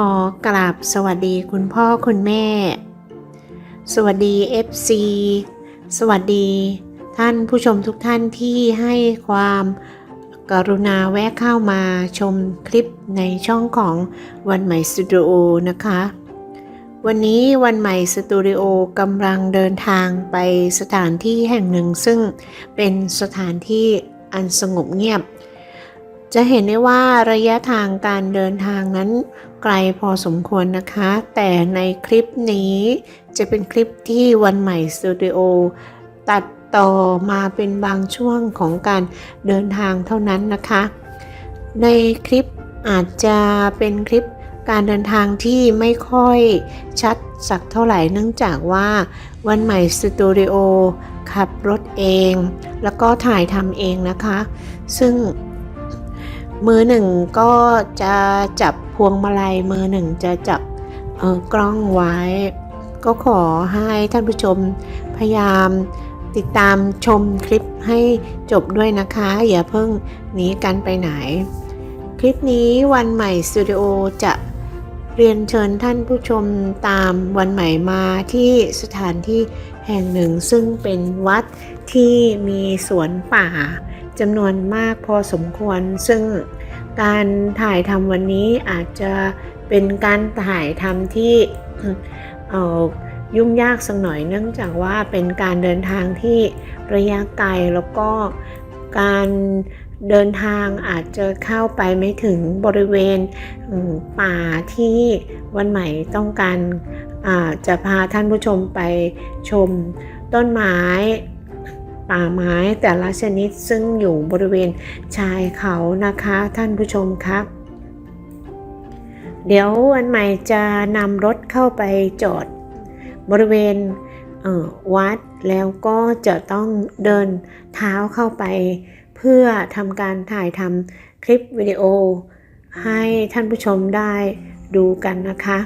ขอกราบสวัสดีคุณพ่อคุณแม่ สวัสดี FC สวัสดี ท่านผู้ชมทุกท่านที่ให้ความกรุณาแวะเข้ามาชมคลิปในช่องของวันใหม่สตูดิโอนะคะ วันนี้วันใหม่สตูดิโอกำลังเดินทางไปสถานที่แห่งหนึ่งซึ่งเป็นสถานที่อันสงบเงียบ จะเห็นได้ว่าระยะทางการเดินทางนั้น ไกลพอสมควรนะคะ แต่ในคลิปนี้จะเป็นคลิปที่วันใหม่สตูดิโอตัดต่อมาเป็นบางช่วงของการเดินทางเท่านั้นนะคะ ในคลิปอาจจะเป็นคลิปการเดินทางที่ไม่ค่อยชัดสักเท่าไหร่เนื่องจากว่าวันใหม่สตูดิโอขับรถเอง แล้วก็ถ่ายทำเองนะคะ ซึ่ง มือหนึ่งก็จะจับพวงมาลัยมือหนึ่งจะจับกล้องไว้ ก็ขอให้ท่านผู้ชมพยายามติดตามชมคลิปให้จบด้วยนะคะ อย่าเพิ่งหนีกันไปไหน คลิปนี้วันใหม่สตูดิโอจะเรียนเชิญท่านผู้ชมตามวันใหม่มาที่สถานที่แห่งหนึ่ง ซึ่งเป็นวัดที่มีสวนป่าจำนวนมากพอสมควรซึ่ง การถ่ายทำวันนี้อาจจะเป็นการถ่ายทำที่เอ่อยุ่งยากสักหน่อยเนื่องจากว่าเป็นการเดินทางที่ระยะไกลแล้วก็การเดินทางอาจจะเข้าไปไม่ถึงบริเวณป่าที่วันใหม่ต้องการจะพาท่านผู้ชมไปชมต้นไม้ ป่าไม้แต่ละชนิดซึ่งอยู่บริเวณชายเขานะคะท่านผู้ชมครับเดี๋ยววันใหม่จะนำรถเข้าไปจอด บริเวณเวัดแล้วก็จะต้องเดินเท้าเข้าไป เพื่อทำการถ่ายทำคลิปวิดีโอ ให้ท่านผู้ชมได้ดูกันนะคะ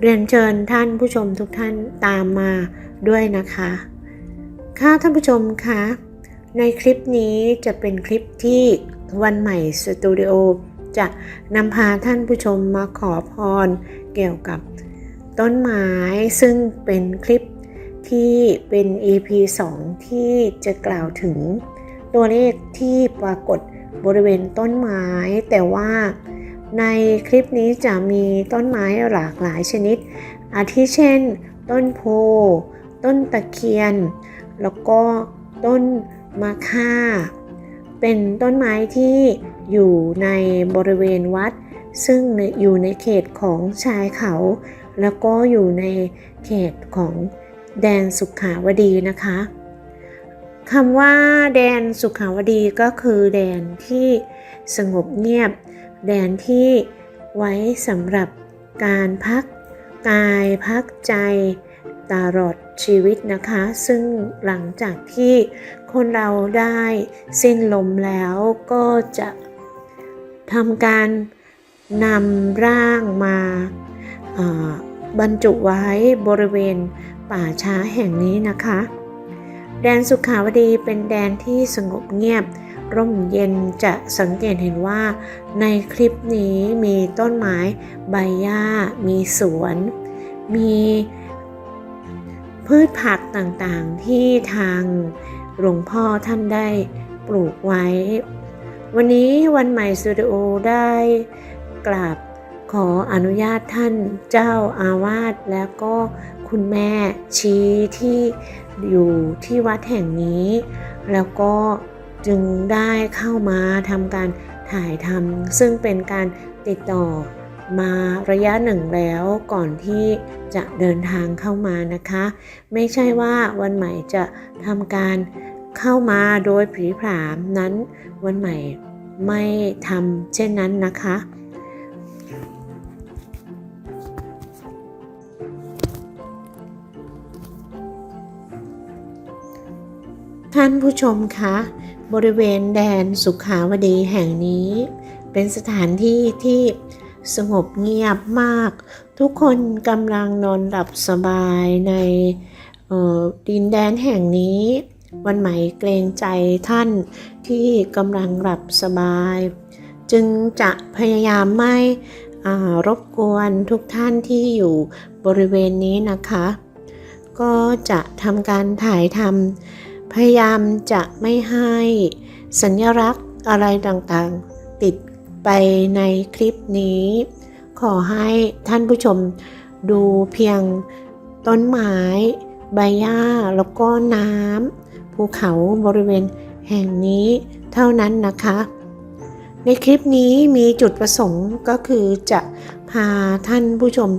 เรียนเชิญท่านผู้ชมทุกท่านตามมาด้วยนะคะ ค่ะท่านผู้ชมคะในคลิปนี้จะเป็นคลิปที่วันใหม่สตูดิโอจะนำพาท่านผู้ชมมาขอพรเกี่ยวกับต้นไม้ซึ่งเป็นคลิปที่เป็น EP 2 ที่จะกล่าวถึงตัวเลขที่ปรากฏบริเวณต้นไม้ แต่ว่าในคลิปนี้จะมีต้นไม้หลากหลายชนิด อาทิเช่น ต้นโพ ต้นตะเคียน แล้วก็ต้นมะค่า เป็นต้นไม้ที่อยู่ในบริเวณวัด ซึ่งอยู่ในเขตของชายเขา แล้วก็อยู่ในเขตของแดนสุขาวดีนะคะคำว่าแดนสุขาวดีก็คือแดนที่สงบเงียบ แดนที่ไว้สำหรับการพักกายพักใจ ตลอดชีวิตนะคะ ซึ่งหลังจากที่คนเราได้สิ้นลมแล้วก็จะทำการนำร่างมาบรรจุไว้บริเวณป่าช้าแห่งนี้นะคะ แดนสุขาวดีเป็นแดนที่สงบเงียบ ร่มเย็นจะสังเกตเห็นว่า ในคลิปนี้มีต้นไม้ใบหญ้า มีสวน มี พืชผักต่างๆที่ทางหลวงพ่อท่านได้ปลูกไว้ วันนี้วันใหม่สตูดิโอได้กราบขออนุญาตท่านเจ้าอาวาสแล้วก็คุณแม่ชี้ที่อยู่ที่วัดแห่งนี้ แล้วก็จึงได้เข้ามาทำการถ่ายทำซึ่งเป็นการติดต่อ มาระยะหนึ่งแล้วก่อนที่จะเดินทางเข้ามานะคะ ไม่ใช่ว่าวันใหม่จะทำการเข้ามาโดยผีผามนั้น วันใหม่ไม่ทำเช่นนั้นนะคะ ท่านผู้ชมคะบริเวณแดนสุขาวดีแห่งนี้ เป็นสถานที่ที่ สงบเงียบมาก ทุกคนกำลังนอนหลับสบายในออดินแดนแห่งนี้ วันใหม่เกรงใจท่านที่กำลังหลับสบาย จึงจะพยายามไม่รบกวนทุกท่านที่อยู่บริเวณนี้นะคะ ก็จะทำการถ่ายทำพยายามจะไม่ให้สัญลักษณ์อะไรต่างๆ ติด ไปในคลิปนี้ ขอให้ท่านผู้ชมดูเพียงต้นไม้ ใบหญ้าแล้วก็น้ำภูเขาบริเวณแห่งนี้เท่านั้นนะคะ ในคลิปนี้มีจุดประสงค์ก็คือจะพาท่านผู้ชม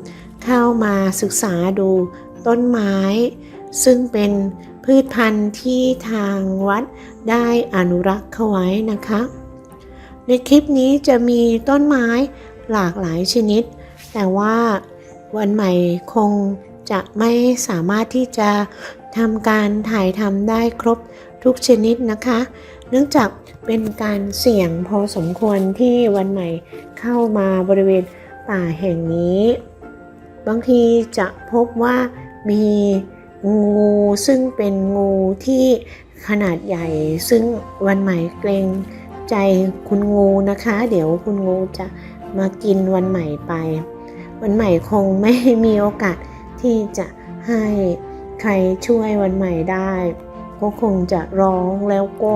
เข้ามาศึกษาดูต้นไม้ ซึ่งเป็นพืชพันธุ์ที่ทางวัดได้อนุรักษ์เขาไว้นะคะ ในคลิปนี้จะมีต้นไม้หลากหลายชนิด แต่ว่าวันใหม่คงจะไม่สามารถที่จะทำการถ่ายทำได้ครบทุกชนิดนะคะ เนื่องจากเป็นการเสี่ยงพอสมควรที่วันใหม่เข้ามาบริเวณป่าแห่งนี้ บางทีจะพบว่ามีงูซึ่งเป็นงูที่ขนาดใหญ่ซึ่งวันใหม่เกรง ใจคุณงูนะคะ เดี๋ยวคุณงูจะมากินวันใหม่ไป วันใหม่คงไม่มีโอกาสที่จะให้ใครช่วยวันใหม่ได้ ก็คงจะร้องแล้วก็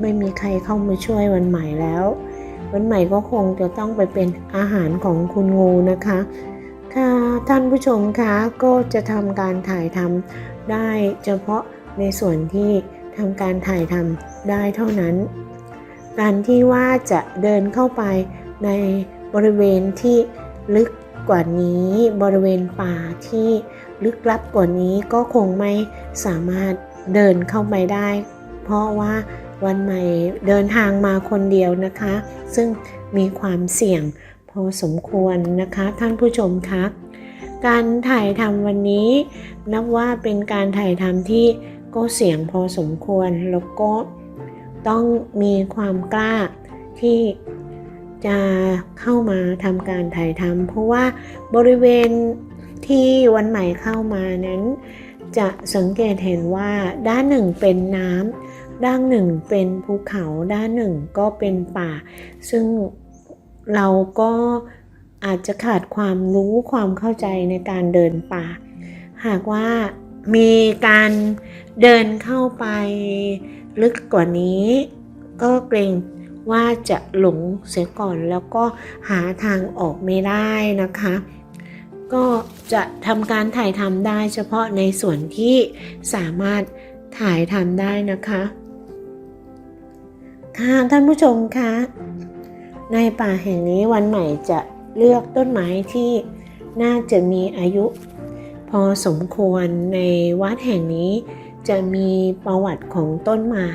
ไม่มีใครเข้ามาช่วยวันใหม่แล้ว วันใหม่ก็คงจะต้องไปเป็นอาหารของคุณงูนะคะ ค่ะท่านผู้ชมคะก็จะทำการถ่ายทำได้เฉพาะในส่วนที่ทำการถ่ายทำได้เท่านั้น การที่ว่าจะเดินเข้าไปในบริเวณที่ลึกกว่านี้บริเวณป่าที่ลึกลับกว่านี้ก็คงไม่สามารถเดินเข้าไปได้ เพราะว่าวันใหม่เดินทางมาคนเดียวนะคะ ซึ่งมีความเสี่ยงพอสมควรนะคะท่านผู้ชมคะการถ่ายทำวันนี้ นับว่าเป็นการถ่ายทำที่ก็เสี่ยงพอสมควรแล้วก็ ต้องมีความกล้าที่จะเข้ามาทำการถ่ายทำเพราะว่าบริเวณที่วันใหม่เข้ามานั้น จะสังเกตเห็นว่าด้านหนึ่งเป็นน้ำด้านหนึ่งเป็นภูเขาด้านหนึ่งก็เป็นป่า ซึ่งเราก็อาจจะขาดความรู้ความเข้าใจในการเดินป่า หากว่ามีการเดินเข้าไป ลึกกว่านี้ ก็เกรงว่าจะหลงเสียก่อนแล้วก็หาทางออกไม่ได้นะคะ ก็จะทำการถ่ายทำได้เฉพาะในส่วนที่สามารถถ่ายทำได้นะคะค่ะท่านผู้ชมคะในป่าแห่งนี้วันใหม่จะเลือกต้นไม้ที่น่าจะมีอายุ พอสมควรในวัดแห่งนี้ จะมีประวัติของต้นไม้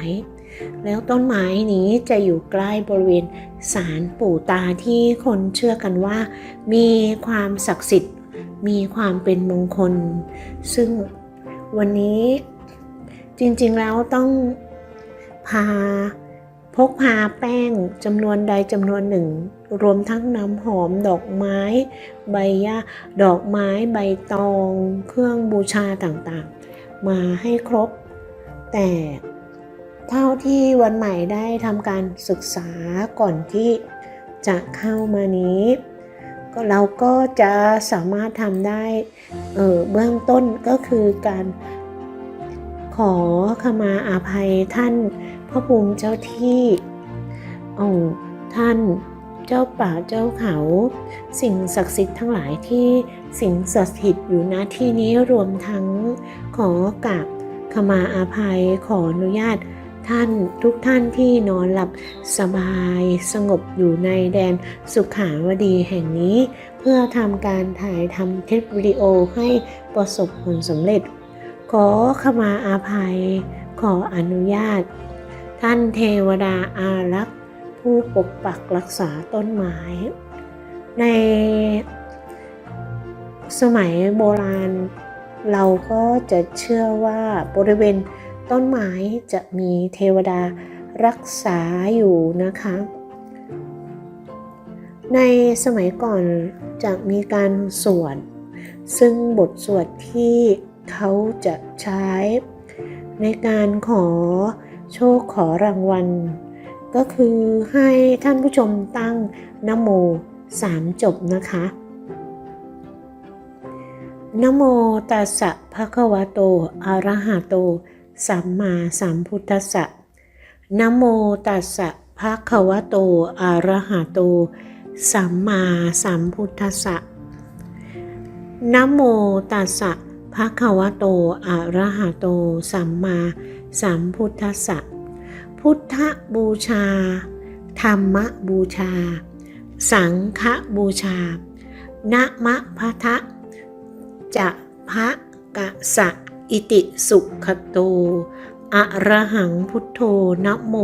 แล้วต้นไม้นี้จะอยู่ใกล้บริเวณศาลปู่ตาที่คนเชื่อกันว่า มีความศักดิ์สิทธิ์ มีความเป็นมงคล ซึ่งวันนี้จริงๆแล้วต้องพาพกพาแป้งจำนวนใดจำนวนหนึ่ง รวมทั้งน้ำหอมดอกไม้ ใบหญ้าดอกไม้ใบตอง เครื่องบูชาต่างๆ มาให้ครบ แต่เท่าที่วันใหม่ได้ทำการศึกษาก่อนที่จะเข้ามานี้ ก็เราก็จะสามารถทำได้เออเบื้องต้นก็คือการขอขมาอาภัยท่านพระภูมิเจ้าที่องค์ท่านเจ้าป่าเจ้าเขา สิ่งศักดิ์สิทธิ์ทั้งหลายที่สิงสถิตอยู่ณที่นี้รวมทั้ง ขอกราบขมาอาภัยขออนุญาตท่านทุกท่านที่นอนหลับสบายสงบอยู่ในแดนสุขาวดีแห่งนี้ เพื่อทำการถ่ายทำคลิปวิดีโอให้ประสบผลสำเร็จ ขอขมาอาภัย ขออนุญาต ท่านเทวดาอารักษ์ ผู้ปกปักรักษาต้นไม้ ในสมัยโบราณ เราก็จะเชื่อว่าบริเวณต้นไม้จะมีเทวดารักษาอยู่นะคะ ในสมัยก่อนจะมีการสวด ซึ่งบทสวดที่เขาจะใช้ในการขอโชคขอรางวัล ก็คือให้ท่านผู้ชมตั้งนโมสามจบนะคะ นโมตัสสะภะคะวะโตอะระหะโต สัมมาสัมพุทธัสสะนโมตัสสะภะคะวะโตอะระหะโต สัมมาสัมพุทธัสสะนโมตัสสะภะคะวะโตอะระหะโต สัมมาสัมพุทธัสสะพุทธบูชา ธรรมบูชา สังฆบูชานะมะพะทะ จะพระกะสะอิติสุขโต อะระหังพุทโธนะโม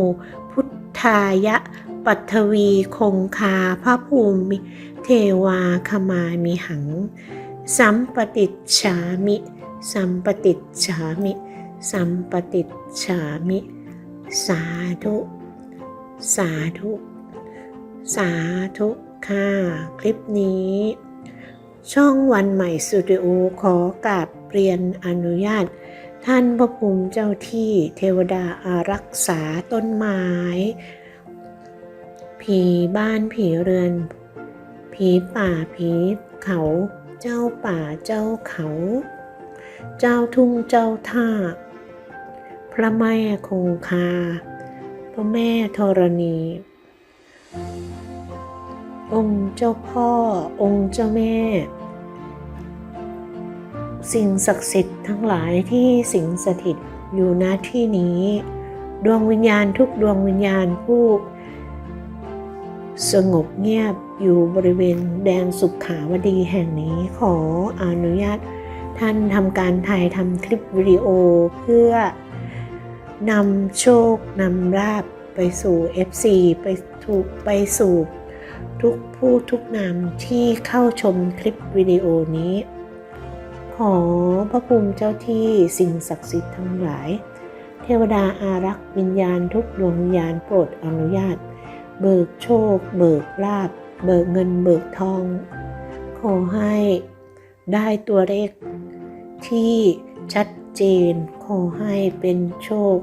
พุทธายะ ปัทวีคงคาพระภูมิ เทวาขมามิหัง สัมปติฉามิ สัมปติฉามิ สัมปติฉามิ สาธุ สาธุ สาธุค่ะ คลิปนี้ ช่องวันใหม่สตูดิโอขอกราบเรียนอนุญาต ท่านพระภูมิเจ้าที่เทวดาอารักษาต้นไม้ ผีบ้านผีเรือน ผีป่าผีเขา เจ้าป่าเจ้าเขา เจ้าทุ่งเจ้าท่า พระแม่คงคา พระแม่ธรณี องค์เจ้าพ่อ องค์เจ้าแม่ สิ่งศักดิ์สิทธิ์ทั้งหลายที่สิงสถิตอยู่ณที่นี้ ดวงวิญญาณทุกดวงวิญญาณผู้สงบเงียบอยู่บริเวณแดนสุขขาวดีแห่งนี้ขออนุญาตท่านทำการถ่ายทำคลิปวิดีโอเพื่อนำโชคนำราบไปสู่ FC ไปถูกไปสู่ ทุกผู้ทุกนามที่เข้าชมคลิปวิดีโอนี้ ขอพระภูมิเจ้าที่สิ่งศักดิ์สิทธิ์ทั้งหลาย เทวดาอารักษ์วิญญาณทุกดวงวิญญาณโปรดอนุญาต เบิกโชค เบิกลาบ เบิกเงินเบิกทอง ขอให้ได้ตัวเลขที่ชัดเจน ขอให้เป็นโชค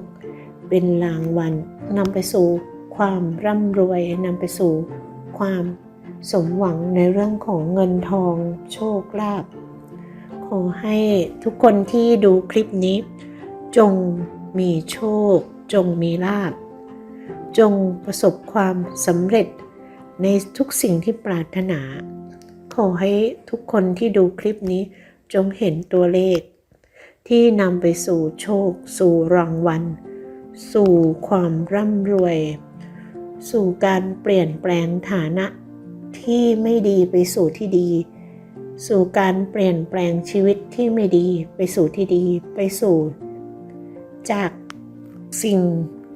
เป็นรางวัลนำไปสู่ความร่ำรวยนำไปสู่ ความสมหวังในเรื่องของเงินทองโชคลาภขอให้ทุกคนที่ดูคลิปนี้ จงมีโชค จงมีลาภจงประสบความสำเร็จในทุกสิ่งที่ปรารถนา ขอให้ทุกคนที่ดูคลิปนี้จงเห็นตัวเลข ที่นำไปสู่โชค สู่รางวัล สู่ความร่ำรวย สู่การเปลี่ยนแปลงฐานะที่ไม่ดีไปสู่ที่ดี สู่การเปลี่ยนแปลงชีวิตที่ไม่ดีไปสู่ที่ดีไปสู่ จากสิ่ง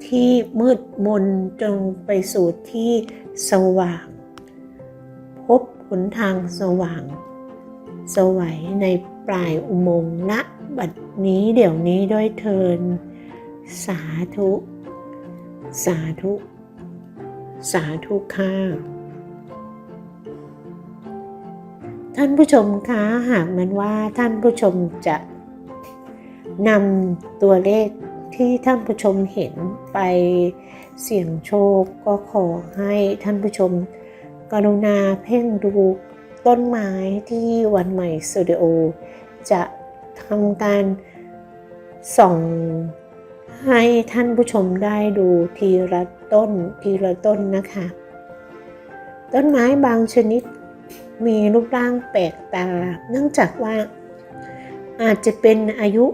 ที่มืดมนจงไปสู่ที่สว่าง พบหนทางสว่าง สวัยในปลายอุโมงค์ณบัดนี้เดี๋ยวนี้ด้วยเทิน สาธุ สาธุ สาธุค่ะท่านผู้ชมคะหากมันว่าท่านผู้ชมจะนำตัวเลขที่ท่านผู้ชมเห็นไปเสี่ยงโชคก็ขอให้ท่านผู้ชม กรุณาเพ่งดูต้นไม้ที่วันใหม่สตูดิโอจะทำการส่อง ให้ท่านผู้ชมได้ดูทีละต้นทีละต้นนะคะ ต้นไม้บางชนิดมีรูปร่างแปลกตา เนื่องจากว่าอาจจะเป็นอายุ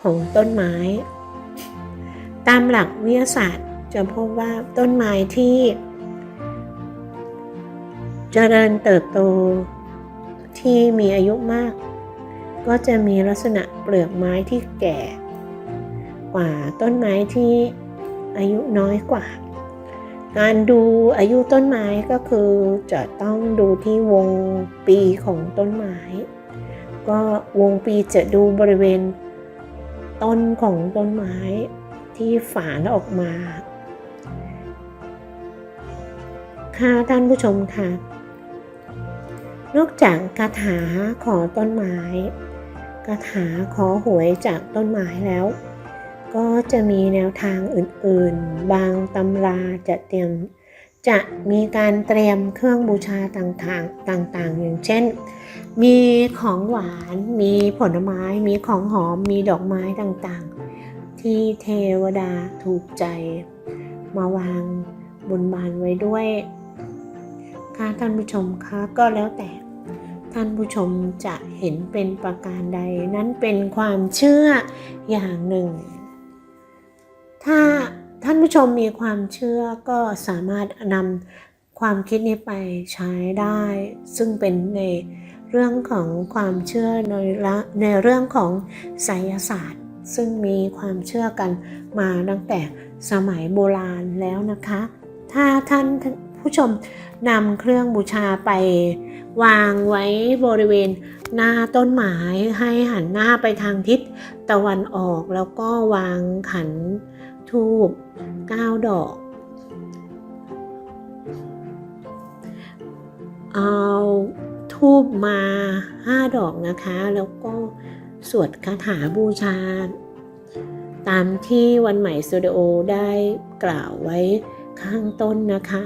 ของต้นไม้ ตามหลักวิทยาศาสตร์จะพบว่าต้นไม้ที่เจริญเติบโตที่มีอายุมาก ก็จะมีลักษณะเปลือกไม้ที่แก่ กว่าต้นไม้ที่อายุน้อยกว่า การดูอายุต้นไม้ก็คือจะต้องดูที่วงปีของต้นไม้ ก็วงปีจะดูบริเวณต้นของต้นไม้ที่ฝานออกมาค่ะท่านผู้ชมค่ะ นอกจากคาถาขอต้นไม้คาถาขอหวยจากต้นไม้แล้ว ก็จะมีแนวทางอื่นๆ บางตำราจะเตรียมจะมีการเตรียมเครื่องบูชาต่างๆต่างๆ อย่างเช่น มีของหวาน มีผลไม้ มีของหอม มีดอกไม้ต่างๆ ที่เทวดาถูกใจ มาวางบนบานไว้ด้วยค่ะท่านผู้ชมคะก็แล้วแต่ท่านผู้ชมจะเห็นเป็นประการใด นั้นเป็นความเชื่ออย่างหนึ่ง ถ้าท่านผู้ชมมีความเชื่อก็สามารถนำความคิดนี้ไปใช้ได้ ซึ่งเป็นในเรื่องของความเชื่อในละในเรื่องของไสยศาสตร์ ซึ่งมีความเชื่อกันมาตั้งแต่สมัยโบราณแล้วนะคะ ถ้าท่านผู้ชมนำเครื่องบูชาไปวางไว้บริเวณหน้าต้นไม้ให้หันหน้าไปทางทิศตะวันออกแล้วก็วางขัน ทูบ9ดอก เอาทูบมา 5 ดอกนะคะ แล้วก็สวดคาถาบูชา ตามที่วันใหม่สตูดิโอได้กล่าวไว้ข้างต้นนะคะ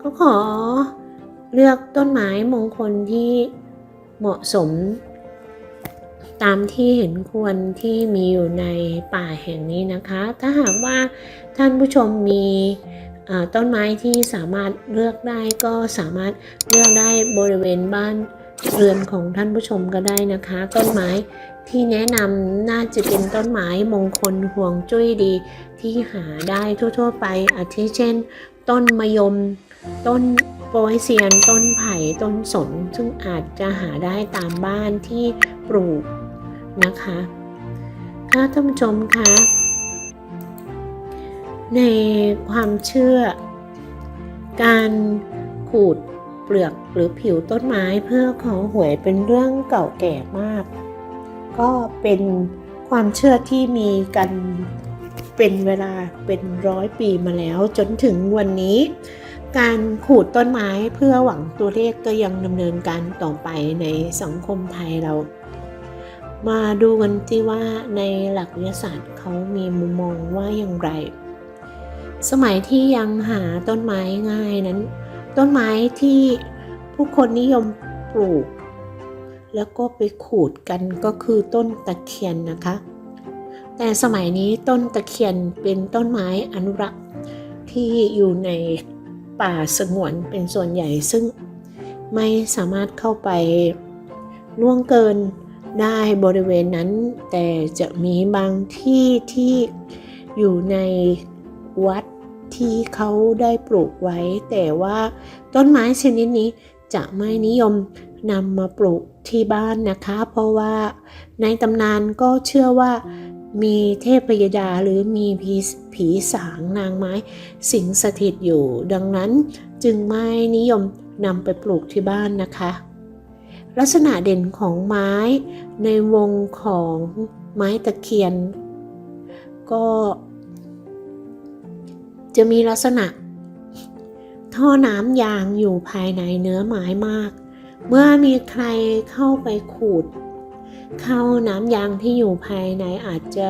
ก็ขอเลือกต้นไม้มงคลที่เหมาะสม ตามที่เห็นควรที่มีอยู่ในป่าแห่งนี้นะคะ ถ้าหากว่าท่านผู้ชมมีต้นไม้ที่สามารถเลือกได้ก็สามารถเลือกได้บริเวณบ้านเรือนของท่านผู้ชมก็ได้นะคะ ต้นไม้ที่แนะนำน่าจะเป็นต้นไม้มงคลห่วงจุ้ยดีที่หาได้ทั่ว ๆ ไป อาทิเช่น ต้นมะยม ต้นโปยเซียน ต้นไผ่ ต้นสน ซึ่งอาจจะหาได้ตามบ้านที่ปลูก นะคะค่ะท่านผู้ชมคะในความเชื่อ การขูดเปลือกหรือผิวต้นไม้เพื่อขอหวยเป็นเรื่องเก่าแก่มาก ก็เป็นความเชื่อที่มีกันเป็นเวลาเป็นร้อยปีมาแล้ว จนถึงวันนี้ การขูดต้นไม้เพื่อหวังตัวเลขก็ยังดำเนินการต่อไปในสังคมไทยเรา มาดูกันที่ว่าในหลักวิทยาศาสตร์เขามีมุมมองว่าอย่างไร สมัยที่ยังหาต้นไม้ง่ายนั้น ต้นไม้ที่ผู้คนนิยมปลูก แล้วก็ไปขูดกันก็คือต้นตะเคียนนะคะ แต่สมัยนี้ต้นตะเคียนเป็นต้นไม้อนุรักษ์ที่อยู่ในป่าสงวนเป็นส่วนใหญ่ซึ่งไม่สามารถเข้าไปล่วงเกิน ได้บริเวณนั้น แต่จะมีบางที่ที่อยู่ในวัดที่เขาได้ปลูกไว้ แต่ว่าต้นไม้ชนิดนี้จะไม่นิยมนำมาปลูกที่บ้านนะคะ เพราะว่าในตำนานก็เชื่อว่ามีเทพยดาหรือมีผีผีสางนางไม้ สิงสถิตอยู่ ดังนั้นจึงไม่นิยมนำไปปลูกที่บ้านนะคะ ลักษณะเด่นของไม้ในวงของไม้ตะเคียน ก็จะมีลักษณะ ท่อน้ำยางอยู่ภายในเนื้อไม้มาก เมื่อมีใครเข้าไปขูด เข้าน้ำยางที่อยู่ภายในอาจจะ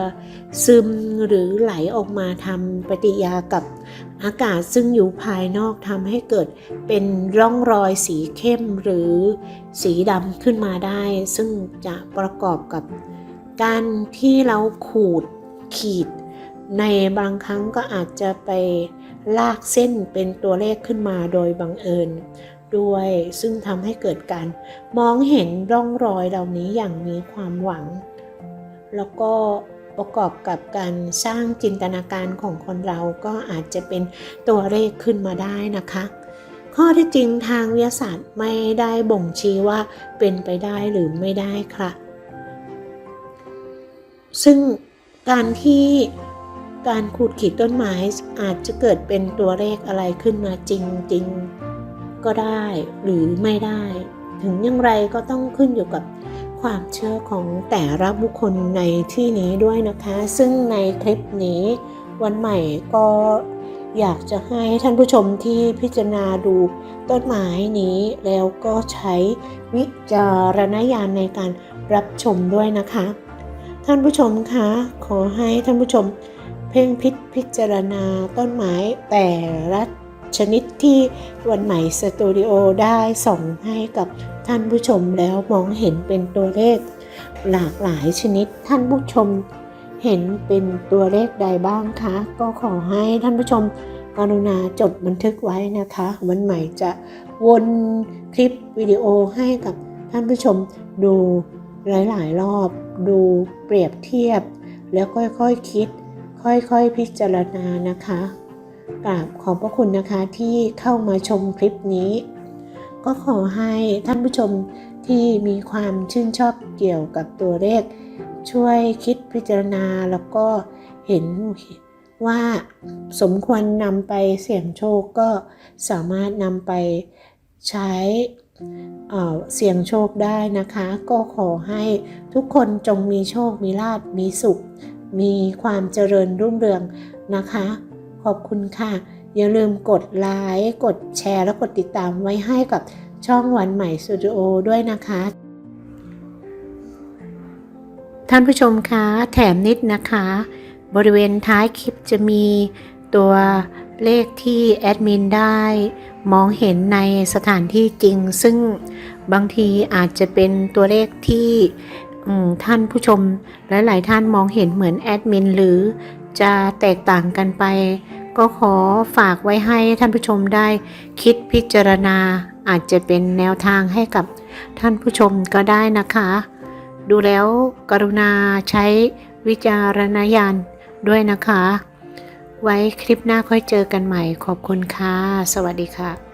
ซึมหรือไหลออกมาทำปฏิกยากับ อากาศซึ่งอยู่ภายนอกทำให้เกิดเป็นร่องรอยสีเข้มหรือสีดำขึ้นมาได้ ซึ่งจะประกอบกับการที่เราขูดขีด ในบางครั้งก็อาจจะไปลากเส้นเป็นตัวเลขขึ้นมาโดยบังเอิญด้วยซึ่งทำให้เกิดการมองเห็นร่องรอยเหล่านี้อย่างมีความหวัง แล้วก็ ประกอบกับการสร้างจินตนาการของคนเราก็อาจจะเป็นตัวเลขขึ้นมาได้นะคะ ข้อที่จริงทางวิทยาศาสตร์ไม่ได้บ่งชี้ว่าเป็นไปได้หรือไม่ได้ค่ะ ซึ่งการที่การขูดขีดต้นไม้อาจจะเกิดเป็นตัวเลขอะไรขึ้นมาจริง ๆ ก็ได้หรือไม่ได้ ถึงอย่างไรก็ต้องขึ้นอยู่กับ ความเชื่อของแต่ละบุคคลในที่นี้ด้วยนะคะ ซึ่งในคลิปนี้วันใหม่ก็อยากจะให้ท่านผู้ชมที่พิจารณาดูต้นไม้นี้แล้วก็ใช้วิจารณญาณในการรับชมด้วยนะคะ ท่านผู้ชมคะขอให้ท่านผู้ชมเพ่งพิษพิจารณาต้นไม้แต่ละ ชนิดที่วันใหม่สตูดิโอได้ส่งให้กับท่านผู้ชมแล้วมองเห็นเป็นตัวเลข หลากหลายชนิดท่านผู้ชม เห็นเป็นตัวเลขใดบ้างคะ ก็ขอให้ท่านผู้ชมกรุณาจดบันทึกไว้นะคะ วันใหม่จะวนคลิปวิดีโอให้กับท่านผู้ชมดูหลาย ๆ รอบ ดูเปรียบเทียบ แล้วค่อยๆคคิด ค่อย ๆ พิจารณานะคะ กราบขอบพระคุณนะคะที่เข้ามาชมคลิปนี้ ก็ขอให้ท่านผู้ชมที่มีความชื่นชอบเกี่ยวกับตัวเลข ช่วยคิดพิจารณาแล้วก็เห็นว่าสมควรนำไปเสี่ยงโชคก็สามารถนำไปใช้เสี่ยงโชคได้นะคะ ก็ขอให้ทุกคนจงมีโชค มีลาภมีสุข มีความเจริญรุ่งเรืองนะคะ ขอบคุณค่ะ อย่าลืมกดไลค์กดแชร์และกดติดตามไว้ให้กับช่องวันใหม่สตูดิโอด้วยนะคะ ท่านผู้ชมคะแถมนิดนะคะ บริเวณท้ายคลิปจะมีตัวเลขที่แอดมินได้มองเห็นในสถานที่จริง ซึ่งบางทีอาจจะเป็นตัวเลขที่ท่านผู้ชมหลาย ๆ ท่านมองเห็นเหมือนแอดมินหรือ จะแตกต่างกันไป ก็ขอฝากไว้ให้ท่านผู้ชมได้ คิดพิจารณาอาจจะเป็นแนวทางให้กับท่านผู้ชมก็ได้นะคะ ดูแล้วกรุณาใช้วิจารณญาณด้วยนะคะ ไว้คลิปหน้าค่อยเจอกันใหม่ขอบคุณค่ะ สวัสดีค่ะ